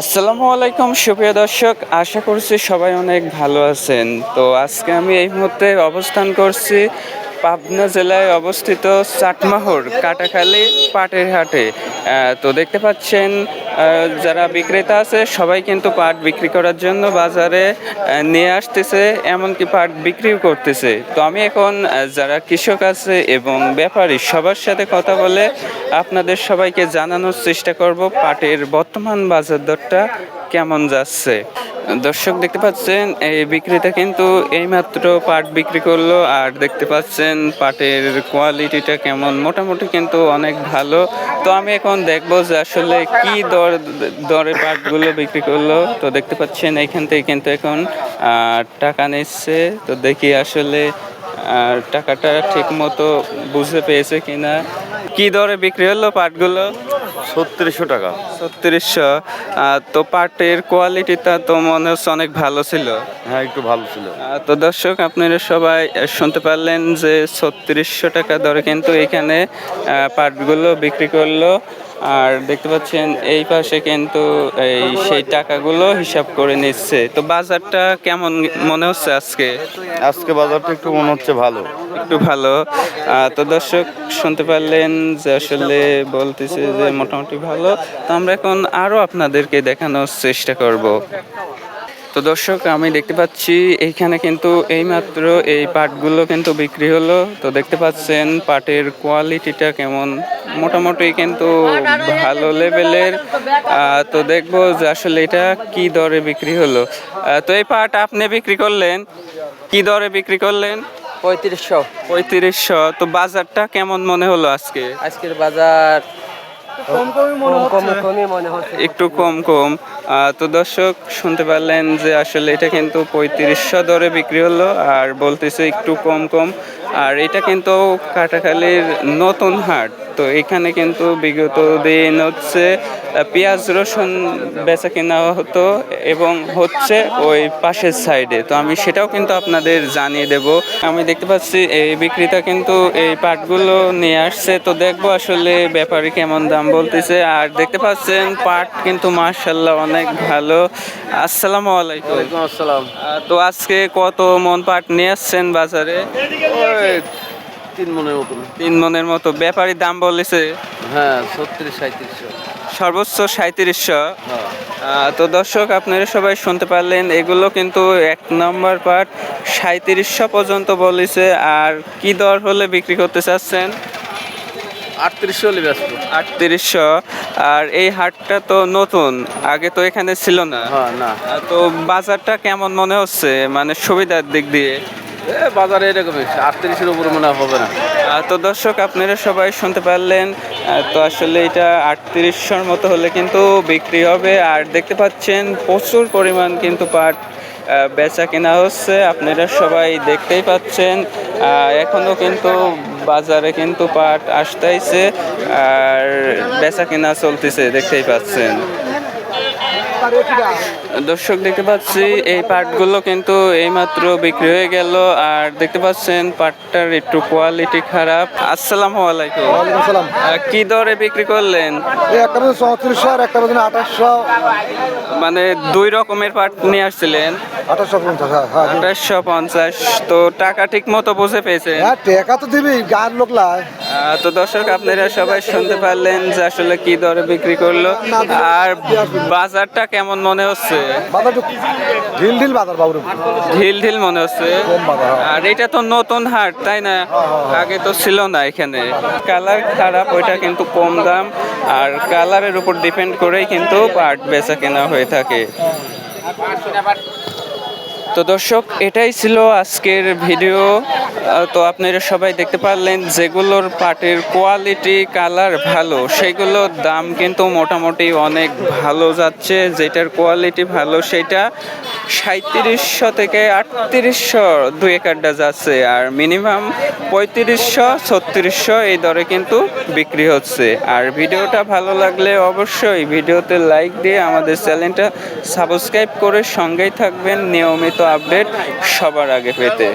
আসসালামু আলাইকুম, সুপ্রিয় দর্শক। আশা করছি সবাই অনেক ভালো আছেন। তো আজকে আমি এই মুহূর্তে অবস্থান করছি পাবনা জেলায় অবস্থিত চাটমাহর কাটাখালী পাটের হাটে তো দেখতে পাচ্ছেন যারা বিক্রেতা আছে, সবাই কিন্তু পাট বিক্রি করার জন্য বাজারে নিয়ে আসতেছে, এমনকি পাট বিক্রিও করতেছে। তো আমি এখন যারা কৃষক আছে এবং ব্যাপারী, সবার সাথে কথা বলে আপনাদের সবাইকে জানানোর চেষ্টা করব পাটের বর্তমান বাজার দরটা কেমন যাচ্ছে। দর্শক দেখতে পাচ্ছেন, এই বিক্রেতা কিন্তু এইমাত্র পাট বিক্রি করল, আর দেখতে পাচ্ছেন পাটের কোয়ালিটিটা কেমন। মোটামুটি কিন্তু অনেক ভালো। তো আমি এখন দেখব যে আসলে কি দর, দরে পাটগুলো বিক্রি করল। তো দেখতে পাচ্ছেন এইখান থেকে কিন্তু এখন টাকা নিচ্ছে। তো দেখি আসলে আর টাকাটা ঠিক মতো বুঝতে পেয়েছে কিনা। কি দরে বিক্রি হলো পাটগুলো? ছত্রিশশো টাকা। ছত্রিশশো। তো পাটের কোয়ালিটিটা তো মনে হচ্ছে অনেক ভালো ছিল। হ্যাঁ একটু ভালো ছিল। তো দর্শক আপনারা সবাই শুনতে পারলেন যে ছত্রিশশো টাকা দরে কিন্তু এখানে পাটগুলো বিক্রি করল। আর দেখতে পাচ্ছেন এই পাশে কিন্তু এই সেই টাকাগুলো হিসাব করে নিচ্ছে। তো বাজারটা কেমন মনে হচ্ছে আজকে? আজকে বাজারটা একটু মনে হচ্ছে ভালো। একটু ভালো। তো দর্শক শুনতে পারলেন যে আসলে বলতেছে যে মোটামুটি ভালো। তো আমরা এখন আরও আপনাদেরকে দেখানোর চেষ্টা করব। তো দর্শক আমি দেখতে পাচ্ছি এইখানে কিন্তু এইমাত্র এই পাটগুলো কিন্তু বিক্রি হলো। তো দেখতে পাচ্ছেন পাটের কোয়ালিটিটা কেমন। মোটামুটি কিন্তু ভালো লেভেলের তো দেখব যে আসলে এটা কি দরে বিক্রি হলো। তো এই পাট আপনি বিক্রি করলেন? কি দরে বিক্রি করলেন? পঁয়ত্রিশশো। পঁয়ত্রিশশো। তো বাজারটা কেমন মনে হলো আজকে? আজকের বাজার একটু কম কম তো দর্শক, শুনতে পারলেন যে আসলে এটা কিন্তু পঁয়ত্রিশশো দরে বিক্রি হলো, আর বলতেছে একটু কম কম আর এটা কিন্তু কাটাখালীর নতুন হাট। তো এখানে কিন্তু বিগত দিন হচ্ছে পেঁয়াজ রসুন বেচা কেনা হতো এবং হচ্ছে ওই পাশের সাইডে। তো আমি সেটাও কিন্তু আপনাদের জানিয়ে দেব। আমি দেখতে পাচ্ছি এই বিক্রেতা কিন্তু এই পাটগুলো নিয়ে আসছে। তো দেখব আসলে ব্যাপারে কেমন দাম বলতেছে। আর দেখতে পাচ্ছেন পাট কিন্তু মার্শাল্লাহ অনেক ভালো। আসসালামু আলাইকুম। আসসালাম। তো আজকে কত মন পাট নিয়ে আসছেন বাজারে? তিন মনের তিন মতো। ব্যাপারী দাম বলেছে হ্যাঁ ছত্রিশ সাঁত্রিশশো সর্বোচ্চ সাঁত্রিশশো হ্যাঁ। তো দর্শক আপনারা সবাই শুনতে পারলেন এগুলো কিন্তু এক নম্বর পার্ট সাঁত্রিশশো পর্যন্ত বলেছে। আর কি দর হলে বিক্রি করতে চাচ্ছেন? আটত্রিশশো আটত্রিশশো আর এই হাটটা তো নতুন আগে তো এখানে ছিল না। হ্যাঁ না। তো বাজারটা কেমন মনে হচ্ছে? মানে সুবিধার দিক দিয়ে। বাজারে এরকমই আটত্রিশের উপরে মনে হবে না। তো দর্শক আপনারা সবাই শুনতে পারলেন তো আসলে এটা আটত্রিশশোর মতো হলে কিন্তু বিক্রি হবে। আর দেখতে পাচ্ছেন প্রচুর পরিমাণ কিন্তু পাট বেচা কেনা হচ্ছে। আপনারা সবাই দেখতেই পাচ্ছেন আহ, এখনও কিন্তু বাজারে কিন্তু পাট আসতেইছে আর বেচা কেনা চলতেছে দেখতেই পাচ্ছেন। দর্শক দেখতে পাচ্ছি এই পাটগুলো কিন্তু এইমাত্র বিক্রি হয়ে গেল। আর দেখতে পাচ্ছেন পাটটার একটু কোয়ালিটি খারাপ। আসসালামু আলাইকুম। ওয়ালাইকুম কি দরে বিক্রি করলেন? এই একটা বেজন চৌত্রিশশো আর একটা বেজন আঠাশশো। মানে দুই রকমের পাট নিয়ে আসছিলেন। আঠাশশো পঞ্চাশ হ্যাঁ হ্যাঁ। তো টাকা ঠিক মতো বুঝে পেয়েছে হ্যাঁ টাকা তো দিবি গায়ের লোক লাই। আহ, তো দর্শক আপনারা সবাই শুনতে পারলেন যে আসলে কি দরে বিক্রি করল। আর বাজারটা কেমন মনে হচ্ছে? ঢিল ঢিল বাজার বাবুর ঢিল ঢিল মনে হচ্ছে। হ্যাঁ। আর এটা তো নতুন হাট তাই না? আগে তো ছিল না এখানে। কালার খারাপ ওইটা কিন্তু কম দাম। আর কালারের উপর ডিপেন্ড করেই কিন্তু পাট বেচা কেনা হয়ে থাকে। তো দর্শক, এটাই ছিল আজকের ভিডিও। তো আপনারা সবাই দেখতে পারলেন যেগুলোর পাটের কোয়ালিটি, কালার ভালো, সেগুলোর দাম কিন্তু মোটামুটি অনেক ভালো যাচ্ছে। যেটার কোয়ালিটি ভালো সেটা সাঁত্রিশশো থেকে আটত্রিশশো দুই একারটা যাচ্ছে আর মিনিমাম পঁয়ত্রিশশো, ছত্রিশশো এই দরে কিন্তু বিক্রি হচ্ছে। আর ভিডিওটা ভালো লাগলে অবশ্যই ভিডিওতে লাইক দিয়ে আমাদের চ্যানেলটা সাবস্ক্রাইব করে সঙ্গেই থাকবেন। নিয়মিত আপডেট সবার আগে পেতে।